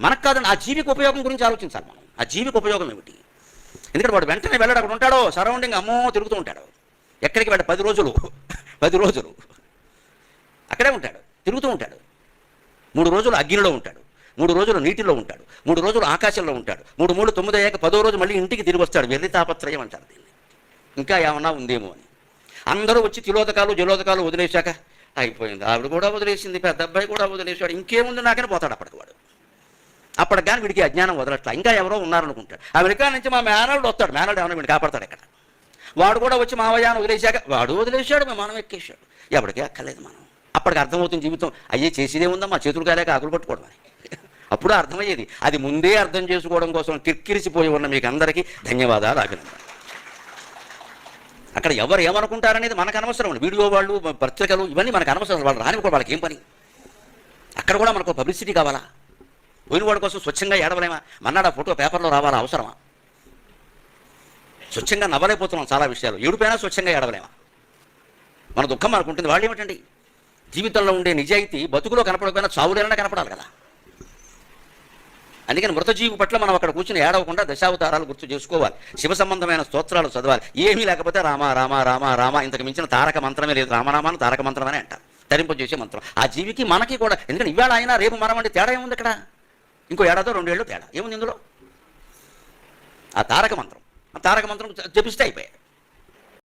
మనకు కాదండి ఆ జీవికి ఉపయోగం గురించి ఆలోచించాలి మనం. ఆ జీవికి ఉపయోగం ఏమిటి? ఎందుకంటే వాడు వెంటనే వెళ్ళాడు అక్కడ ఉంటాడో సరౌండింగ్ అమ్మో తిరుగుతూ ఉంటాడు. ఎక్కడికి వెళ్ళాడు? పది రోజులు పది రోజులు. అక్కడే ఉంటాడు తిరుగుతూ ఉంటాడు. మూడు రోజులు అగ్నిలో ఉంటాడు మూడు రోజులు నీటిలో ఉంటాడు మూడు రోజులు ఆకాశంలో ఉంటాడు మూడు మూడు తొమ్మిది అయ్యాక పదో రోజు మళ్ళీ ఇంటికి తిరిగి వస్తాడు వెళ్ళి తాపత్రయం అంటారు దీన్ని. ఇంకా ఏమన్నా ఉందేమో అని. అందరూ వచ్చి తిలోదకాలు జలోదకాలు వదిలేశాక అయిపోయింది. ఆవిడ కూడా వదిలేసింది పెద్ద అబ్బాయి కూడా వదిలేశాడు ఇంకేముంది నాకని పోతాడు అప్పటికి వాడు. అప్పటికి కానీ వీడికి అజ్ఞానం వదలట్లా. ఇంకా ఎవరో ఉన్నారనుకుంటాడు. అమెరికా నుంచి మా మేనల్డ్ వస్తాడు. మేనల్డ్ ఏమైనా వీడిని కాపాడతాడు ఇక్కడ? వాడు కూడా వచ్చి మావయ్యాన్ని వదిలేశాక వాడు వదిలేశాడు మేము మనం ఎక్కేశాడు. ఎవరికీ అక్కర్లేదు మనం. అప్పటికి అర్థమవుతుంది జీవితం. అయ్యే చేసేదే ఉందా మా చేతులు కాలేక ఆకులు పట్టుకోవడం అని. అప్పుడు అర్థమయ్యేది. అది ముందే అర్థం చేసుకోవడం కోసం కిక్కిరిసిపోయి ఉన్న మీకు అందరికీ ధన్యవాదాలు అభినందన అక్కడ ఎవరు ఏమనుకుంటారనేది మనకు అనవసరం వీడియో వాళ్ళు పత్రికలు ఇవన్నీ మనకు అనవసరం. వాళ్ళు రాని కూడా వాళ్ళకి ఏం పని? అక్కడ కూడా మనకు పబ్లిసిటీ కావాలా? పోయిన కోసం స్వచ్ఛంగా ఏడవలేమా? మన్నాడు ఆ ఫోటో పేపర్లో రావాలా? అవసరమా? స్వచ్ఛంగా నవ్వలేకపోతున్నాం చాలా విషయాలు. ఏడుపైనా స్వచ్ఛంగా ఏడవలేమా? మన దుఃఖం మనకు ఉంటుంది. వాళ్ళు ఏమిటండి? జీవితంలో ఉండే నిజాయితీ బతుకులో కనపడకపోయినా చావులైనా కనపడాలి కదా. అందుకని మృతజీవి పట్ల మనం అక్కడ కూర్చుని ఏడవకుండా దశావతారాలు గుర్తు చేసుకోవాలి. శివ సంబంధమైన స్తోత్రాలు చదవాలి. ఏమీ లేకపోతే రామ రామ రామ రామ ఇంతకు మించిన తారక మంత్రమే లేదు. రామరామాను తారక మంత్రం అని అంటారు. తరింపజేసే మంత్రం. ఆ జీవికి మనకి కూడా ఎందుకంటే ఇవాళ అయినా రేపు మనం అంటే తేడా ఏముంది ఇక్కడ? ఇంకో ఏడాదో రెండేళ్ళు తేడా. ఏముంది ఇందులో? ఆ తారక మంత్రం. ఆ తారక మంత్రం జపిస్తే అయిపోయాయి.